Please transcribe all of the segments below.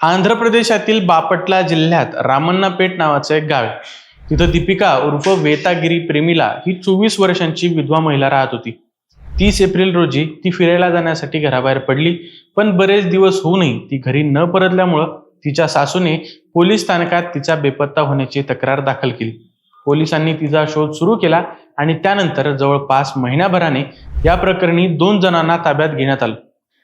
आंध्र प्रदेशातील बापटला जिल्ह्यात रामन्नापेट नावाचं एक गाव आहे. तिथं दीपिका उर्फ वेतागिरी प्रेमीला ही चोवीस वर्षांची विधवा महिला राहत होती. तीस एप्रिल रोजी ती फिरायला जाण्यासाठी घराबाहेर पडली पण बरेच दिवस होऊनही ती घरी न परतल्यामुळं तिच्या सासूने पोलीस स्थानकात तिचा बेपत्ता होण्याची तक्रार दाखल केली. पोलिसांनी तिचा शोध सुरू केला आणि त्यानंतर जवळपास महिन्याभराने या प्रकरणी दोन जणांना ताब्यात घेण्यात आलं.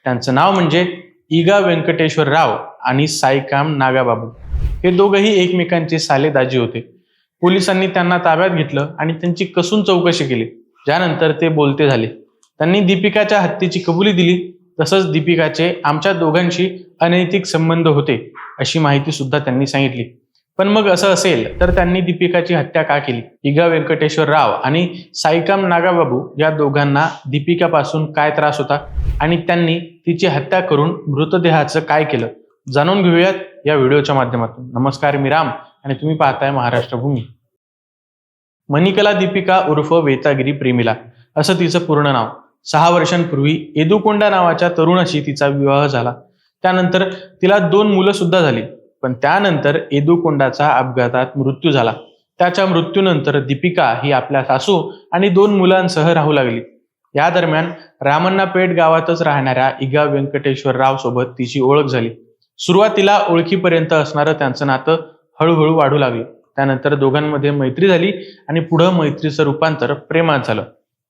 त्यांचं नाव म्हणजे इगा व्यंकटेश्वर राव आणि साईकाम नागाबाबू हे दोघंही एकमेकांचे साले दाजी होते. पोलिसांनी त्यांना ताब्यात घेतलं आणि त्यांची कसून चौकशी केली ज्यानंतर ते बोलते झाले. त्यांनी दीपिकाच्या हत्येची कबुली दिली तसंच दीपिकाचे आमच्या दोघांशी अनैतिक संबंध होते अशी माहिती सुद्धा त्यांनी सांगितली. पण मग असं असेल तर त्यांनी दीपिकाची हत्या का केली? इगा व्यंकटेश्वर राव आणि साईकाम नागाबाबू या दोघांना दीपिकापासून काय त्रास होता? आणि त्यांनी तिची हत्या करून मृतदेहाचं काय केलं? जाणून घेऊयात या व्हिडिओच्या माध्यमातून. नमस्कार मी राम आणि तुम्ही पाहताय महाराष्ट्र भूमी मनिकला दीपिका उर्फ वेतागिरी प्रेमिला असं तिचं पूर्ण नाव. सहा वर्षांपूर्वी एदुकोंडा नावाच्या तरुणाशी तिचा विवाह झाला. त्यानंतर तिला दोन मुलं सुद्धा झाली. पण त्यानंतर एदुकोंडाचा अपघातात मृत्यू झाला. त्याच्या मृत्यूनंतर दीपिका ही आपल्या सासू आणि दोन मुलांसह राहू लागली. या दरम्यान रामण्णापेठ गावातच राहणाऱ्या इगा व्यंकटेश्वर राव सोबत तिची ओळख झाली. सुरुवातीला ओळखीपर्यंत असणारं त्यांचं नातं हळूहळू वाढू लागलं. त्यानंतर दोघांमध्ये मैत्री झाली आणि पुढं मैत्रीचं रूपांतर प्रेमात झालं.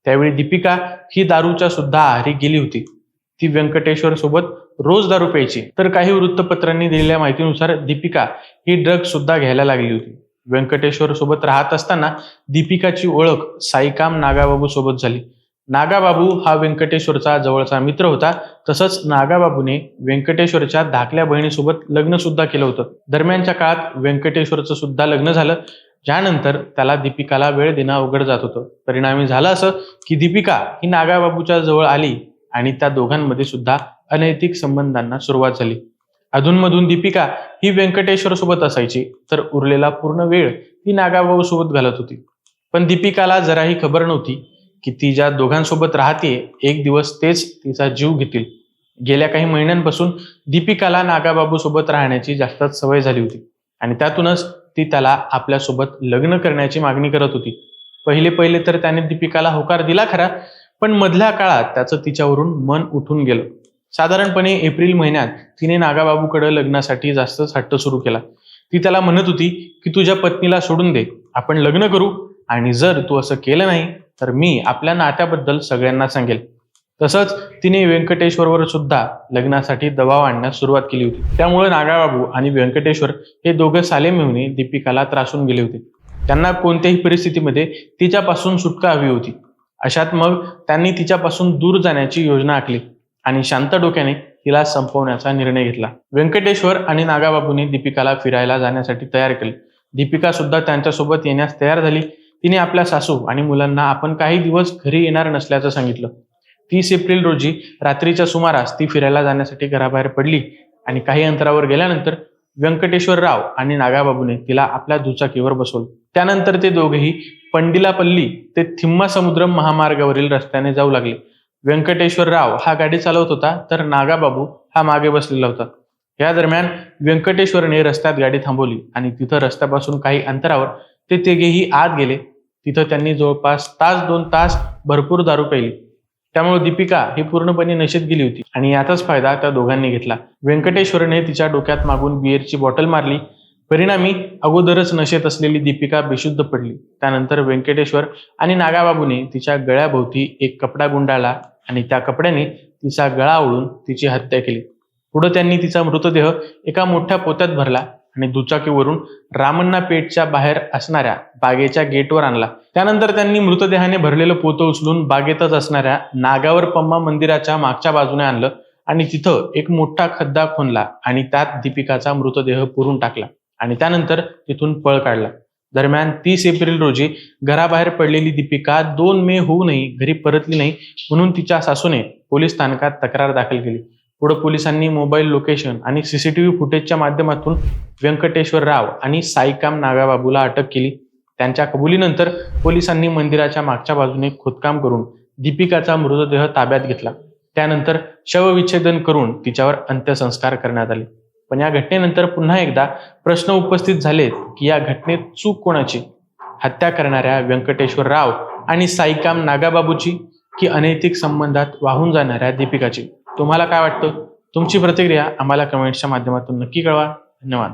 त्यावेळी दीपिका ही दारूच्या सुद्धा आहारी गेली होती. ती व्यंकटेश्वर सोबत रोज दारू प्यायची. तर काही वृत्तपत्रांनी दिलेल्या माहितीनुसार दीपिका ही ड्रग सुद्धा घ्यायला लागली होती. व्यंकटेश्वर सोबत राहत असताना दीपिकाची ओळख साईकाम नागाबाबू सोबत झाली. नागाबाबू हा व्यंकटेश्वरचा जवळचा मित्र होता. तसंच नागाबाबूने व्यंकटेश्वरच्या धाकल्या बहिणीसोबत लग्न सुद्धा केलं होतं. दरम्यानच्या काळात व्यंकटेश्वरचं सुद्धा लग्न झालं. ज्यानंतर त्याला दीपिकाला वेळ देणं अवघड जात होतं. परिणामी झालं असं की दीपिका ही नागाबाबूच्या जवळ आली. आणि त्या दोघांमध्ये सुद्धा अनैतिक संबंधांना सुरुवात झाली. अधूनमधून दीपिका ही व्यंकटेश्वर सोबत असायची तर उरलेला पूर्ण वेळ ती नागाबाबू सोबत घालत होती. पण दीपिकाला जराही खबर नव्हती की ती ज्या दोघांसोबत राहते एक दिवस तेच तिचा जीव घेतील. गेल्या काही महिन्यांपासून दीपिकाला नागाबाबू सोबत राहण्याची जास्तच सवय झाली होती आणि त्यातूनच ती त्याला आपल्यासोबत लग्न करण्याची मागणी करत होती. पहिले पहिले तर त्याने दीपिकाला होकार दिला खरा पण मधल्या काळात त्याचं तिच्यावरून मन उठून गेलं. साधारणपणे एप्रिल महिन्यात तिने नागाबाबूकडे लग्नासाठी जास्तच हट्ट सुरू केला. ती त्याला म्हणत होती की तुझ्या पत्नीला सोडून दे. आपण लग्न करू आणि जर तू असं केलं नाही तर मी आपल्या नात्याबद्दल सगळ्यांना सांगेल. तसंच तिने व्यंकटेश्वरवर सुद्धा लग्नासाठी दबाव आणण्यास सुरुवात केली होती. त्यामुळे नागाबाबू आणि व्यंकटेश्वर हे दोघं साले मिळून दीपिकाला त्रासून गेले होते. त्यांना कोणत्याही परिस्थितीमध्ये तिच्यापासून सुटका हवी होती. अशात मग त्यांनी तिच्यापासून दूर जाण्याची योजना आखली आणि शांत डोक्याने तिला संपवण्याचा निर्णय घेतला. व्यंकटेश्वर आणि नागाबाबूने दीपिकाला फिरायला जाण्यासाठी तयार केले. दीपिका सुद्धा त्यांच्यासोबत येण्यास तयार झाली. तिने आपल्या सासू आणि मुलांना आपण काही दिवस घरी येणार नसल्याचं सांगितलं. तीस एप्रिल रोजी रात्रीच्या सुमारास ती फिरायला जाण्यासाठी घराबाहेर पडली आणि काही अंतरावर गेल्यानंतर व्यंकटेश्वर राव आणि नागाबाबूने तिला आपल्या दुचाकीवर बसवलं. त्यानंतर ते दोघेही पंडिलापल्ली ते थिम्मा समुद्र महामार्गावरील रस्त्याने जाऊ लागले. व्यंकटेश्वर राव हा गाडी चालवत होता तर नागाबाबू हा मागे बसलेला होता. या दरम्यान व्यंकटेश्वरने रस्त्यात गाडी थांबवली आणि तिथं रस्त्यापासून काही अंतरावर ते तिघेही आत गेले. तिथं त्यांनी जवळपास तास दोन तास भरपूर दारू प्यायली. त्यामुळे दीपिका ही पूर्णपणे नशेत गेली होती आणि याचाच फायदा त्या दोघांनी घेतला. व्यंकटेश्वरने तिच्या डोक्यात मागून बिअरची बॉटल मारली परिणामी अगोदरच नशेत असलेली दीपिका बेशुद्ध पडली. त्यानंतर व्यंकटेश्वर आणि नागाबाबूने तिच्या गळ्याभोवती एक कपडा गुंडाळला आणि त्या कपड्याने तिचा गळा ओळून तिची हत्या केली. पुढे त्यांनी तिचा मृतदेह एका मोठ्या पोत्यात भरला आणि दुचाकीवरून रामण्णा पेठच्या बाहेर असणाऱ्या बागेच्या गेटवर आणला. त्यानंतर त्यांनी मृतदेहाने भरलेलं पोतं उचलून बागेतच असणाऱ्या नागावर पम्मा मंदिराच्या मागच्या बाजूने आणलं आणि तिथं एक मोठा खड्डा खोनला आणि त्यात दीपिकाचा मृतदेह पुरून टाकला. आणि त्यानंतर तिथून पळ काढला. दरम्यान तीस एप्रिल रोजी घराबाहेर पडलेली दीपिका दोन मे होऊनही घरी परतली नाही म्हणून तिच्या सासूने पोलीस स्थानकात तक्रार दाखल केली. पुढे पोलिसांनी मोबाईल लोकेशन आणि सीसीटीव्ही फुटेजच्या माध्यमातून व्यंकटेश्वर राव आणि साईकाम नागाबाबूला अटक केली. त्यांच्या कबुलीनंतर पोलिसांनी मंदिराच्या मागच्या बाजूने खोदकाम करून दीपिकाचा मृतदेह ताब्यात घेतला. त्यानंतर शवविच्छेदन करून तिच्यावर अंत्यसंस्कार करण्यात आले. पण या घटनेनंतर पुन्हा एकदा प्रश्न उपस्थित झालेत की या घटनेत चूक कोणाची? हत्या करणाऱ्या व्यंकटेश्वर राव आणि साईकाम नागाबाबूची की अनैतिक संबंधात वाहून जाणाऱ्या दीपिकाची? तुम्हाला काय वाटतं? तुमची प्रतिक्रिया आम्हाला कमेंट्सच्या माध्यमातून नक्की कळवा. धन्यवाद.